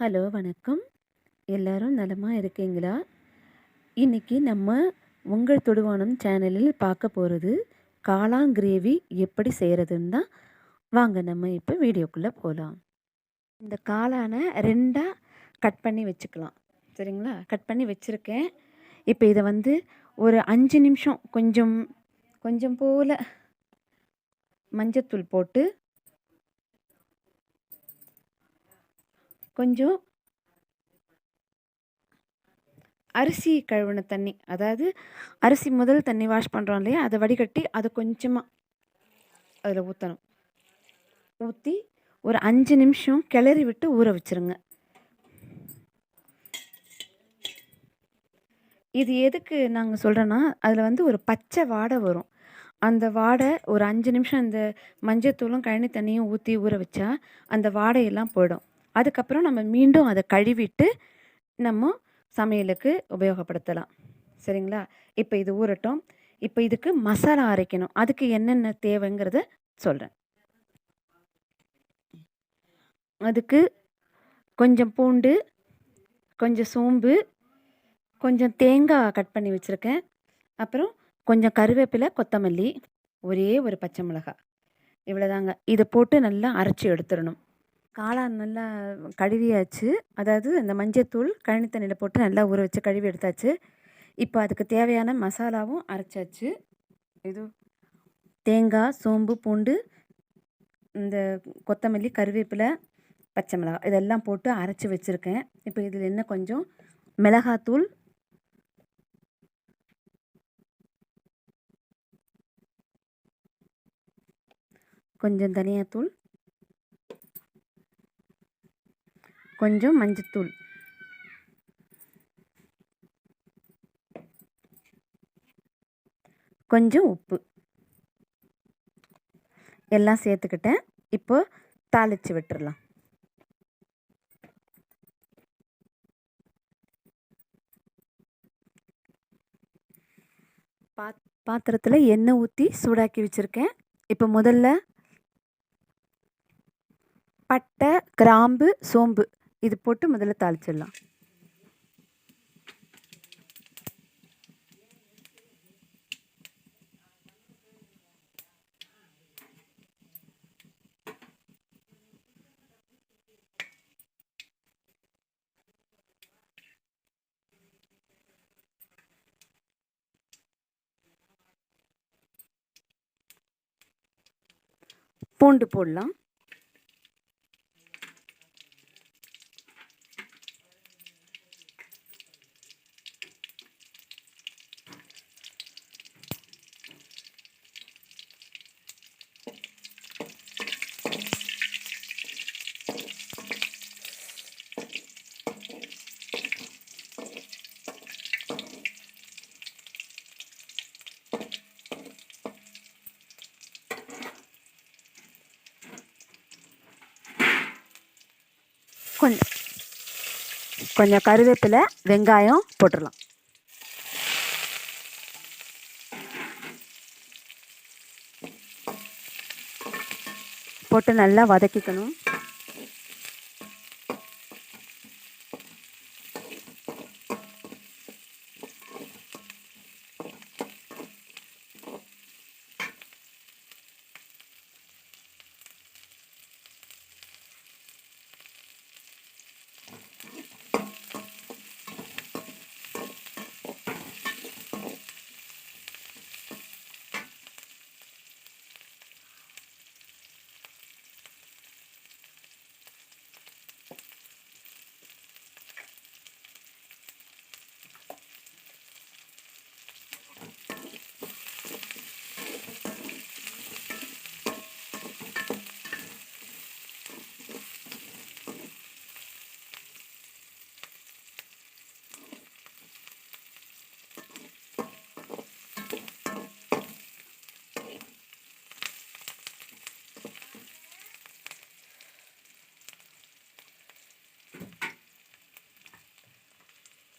Hello வணக்கம். எல்லாரும் நலமாக இருக்கீங்களா? இன்னைக்கு நம்ம உங்கள் தொடுவானம் சேனலில் பார்க்க போகிறது காளான் கிரேவி எப்படி செய்கிறதுன்னு தான். வாங்க நம்ம இப்போ வீடியோக்குள்ளே போகலாம் இந்த காளானை ரெண்டாக கட் பண்ணி வச்சுக்கலாம். சரிங்களா? கட் பண்ணி வச்சுருக்கேன். இப்போ இதை வந்து ஒரு அஞ்சு நிமிஷம் கொஞ்சம் கொஞ்சம் போல் மஞ்சத்தூள் போட்டு கொஞ்சம் அரிசி கழுவின தண்ணி அதாவது அரிசி முதல் தண்ணி வாஷ் பண்ணுறோம் இல்லையா? அதை வடிகட்டி அதை கொஞ்சமாக அதில் ஊற்றணும் ஊற்றி ஒரு அஞ்சு நிமிஷம் கிளறி விட்டு ஊற வச்சிருங்க. இது எதுக்கு நாங்கள் சொல்கிறோன்னா அதில் வந்து ஒரு பச்சை வாடை வரும். அந்த வாடை ஒரு அஞ்சு நிமிஷம் அந்த மஞ்சத்தூளும் கழனி தண்ணியும் ஊற்றி ஊற வச்சா அந்த வாடையெல்லாம் போயிடும். அதுக்கப்புறம் நம்ம மீண்டும் அதை கழுவிட்டு நம்ம சமையலுக்கு உபயோகப்படுத்தலாம். சரிங்களா? இப்போ இது ஊறட்டும். இப்போ இதுக்கு மசாலா அரைக்கணும். அதுக்கு என்னென்ன தேவைங்கிறத சொல்கிறேன் அதுக்கு கொஞ்சம் பூண்டு கொஞ்சம் சோம்பு கொஞ்சம் தேங்காய் கட் பண்ணி வச்சுருக்கேன். அப்புறம் கொஞ்சம் கருவேப்பிலை கொத்தமல்லி ஒரே ஒரு பச்சை மிளகாய். இவ்வளோதாங்க இதை போட்டு நல்லா அரைச்சி எடுத்துடணும். காளான் நல்லா கழுவியாச்சு. அதாவது அந்த மஞ்சத்தூள் கழனி தண்ணியில் போட்டு நல்லா ஊற வச்சு கழுவி எடுத்தாச்சு. இப்போ அதுக்கு தேவையான மசாலாவும் அரைச்சாச்சு. இது தேங்காய் சோம்பு பூண்டு இந்த கொத்தமல்லி கருவேப்பிலை பச்சை மிளகாய் இதெல்லாம் போட்டு அரைச்சி வச்சுருக்கேன். இப்போ இதில் என்ன கொஞ்சம் மிளகாத்தூள். கொஞ்சம் தனியாத்தூள். கொஞ்சம் மஞ்சத்தூள். கொஞ்சம் உப்பு. எல்லாம் சேர்த்துக்கிட்டேன். இப்போ தாளித்து விட்டுறலாம். பாத் பாத்திரத்தில் எண்ணெய் ஊற்றி சூடாக்கி வச்சுருக்கேன். இப்போ முதல்ல பட்டை கிராம்பு சோம்பு இது போட்டு முதல்ல தாளிச்சிடலாம். பூண்டு போடலாம். கொஞ்சம் கொஞ்சம் கருவேப்பிலை வெங்காயம் போட்டுடலாம். போட்டு நல்லா வதக்கிக்கணும்.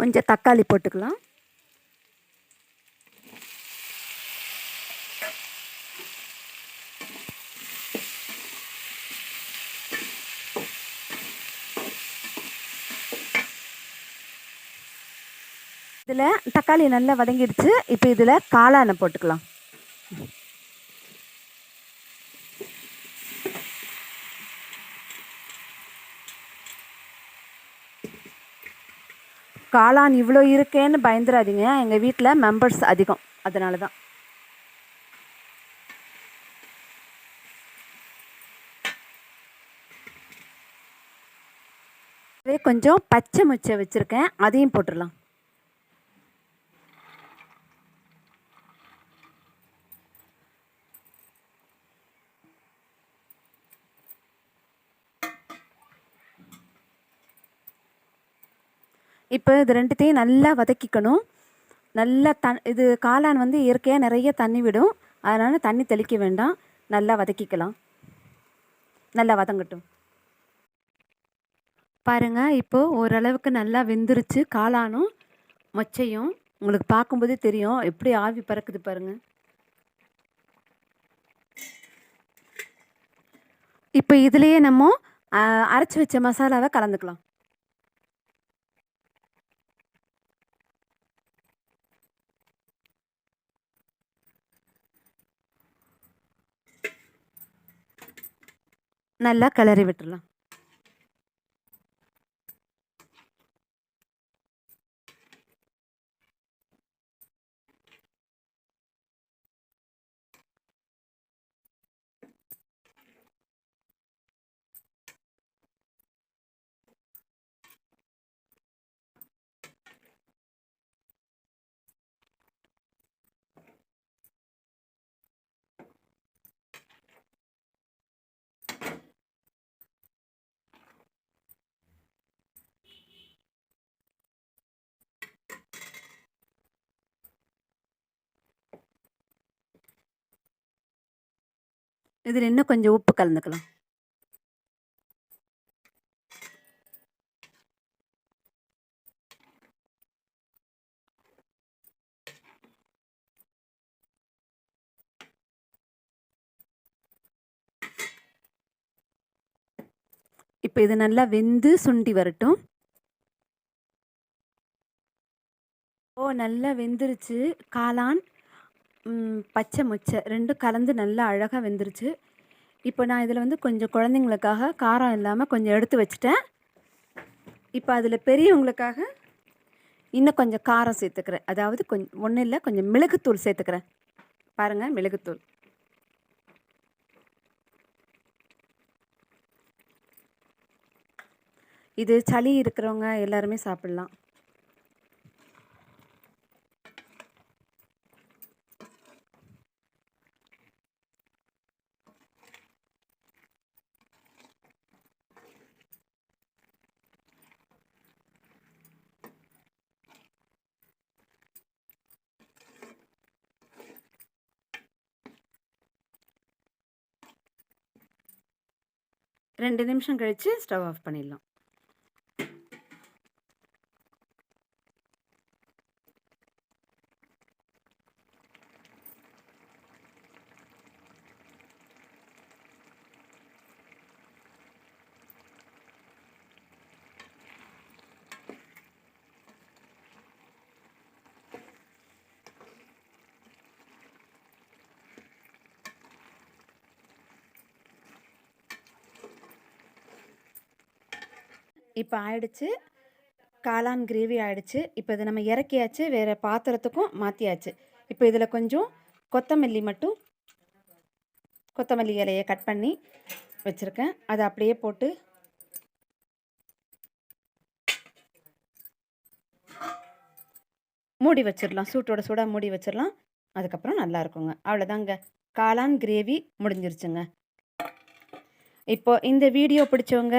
கொஞ்சம் தக்காளி போட்டுக்கலாம். இதில் தக்காளி நல்லா வதங்கிடுச்சு. இப்போ இதில் காளானை போட்டுக்கலாம். காளான் இவ்வளோ இருக்கேன்னு பயந்துடாதீங்க எங்கள் வீட்டில் மெம்பர்ஸ் அதிகம். அதனால தான் கொஞ்சம் பச்சை முச்சை வச்சுருக்கேன். அதையும் போட்டுடலாம். இப்போ இது ரெண்டுத்தையும் நல்லா வதக்கிக்கணும். நல்லா தன் இது காளான் வந்து இயற்கையாக நிறைய தண்ணி விடும். அதனால் தண்ணி தெளிக்க வேண்டாம். நல்லா வதக்கிக்கலாம். நல்லா வதங்கட்டும். பாருங்கள் இப்போது ஓரளவுக்கு நல்லா வெந்துருச்சு காளானும் மொச்சையும். உங்களுக்கு பார்க்கும்போதே தெரியும். எப்படி ஆவி பறக்குது பாருங்கள் இப்போ இதுலேயே நம்ம அரைச்சி வச்ச மசாலாவை கலந்துக்கலாம். நல்லா கிளறி விட்டுடலாம் இதில் இன்னும் கொஞ்சம் உப்பு கலந்துக்கலாம். இப்போ இது நல்லா வெந்து சுண்டி வரட்டும். ஓ நல்லா வெந்துருச்சு. காளான். பச்சை மொச்சை. ரெண்டும் கலந்து நல்லா அழகாக வெந்துருச்சு. இப்போ நான் இதில் வந்து கொஞ்சம் குழந்தைங்களுக்காக காரம் இல்லாமல் கொஞ்சம் எடுத்து வச்சுட்டேன். இப்போ அதில் பெரியவங்களுக்காக இன்னும் கொஞ்சம் காரம் சேர்த்துக்கிறேன். அதாவது கொஞ்சம் ஒன்றும் இல்லை கொஞ்சம் மிளகுத்தூள் சேர்த்துக்கிறேன். பாருங்கள் மிளகுத்தூள். இது சளி இருக்கிறவங்க எல்லாருமே சாப்பிட்லாம். ரெண்டு நிமிஷம் கழித்து ஸ்டவ் ஆஃப் பண்ணிடலாம். இப்போ ஆயிடுச்சு. காளான் கிரேவி ஆயிடுச்சு. இப்போ இதை நம்ம இறக்கியாச்சு. வேறு பாத்திரத்துக்கும் மாற்றியாச்சு இப்போ இதில் கொஞ்சம் கொத்தமல்லி மட்டும் கொத்தமல்லி இலையை கட் பண்ணி வச்சுருக்கேன். அதை அப்படியே போட்டு மூடி வச்சிடலாம் சூட்டோட சூடாக மூடி வச்சிடலாம் அதுக்கப்புறம் நல்லா இருக்குங்க. அவ்வளோதாங்க காளான் கிரேவி முடிஞ்சிருச்சுங்க. இப்போ இந்த வீடியோ பிடிச்சவங்க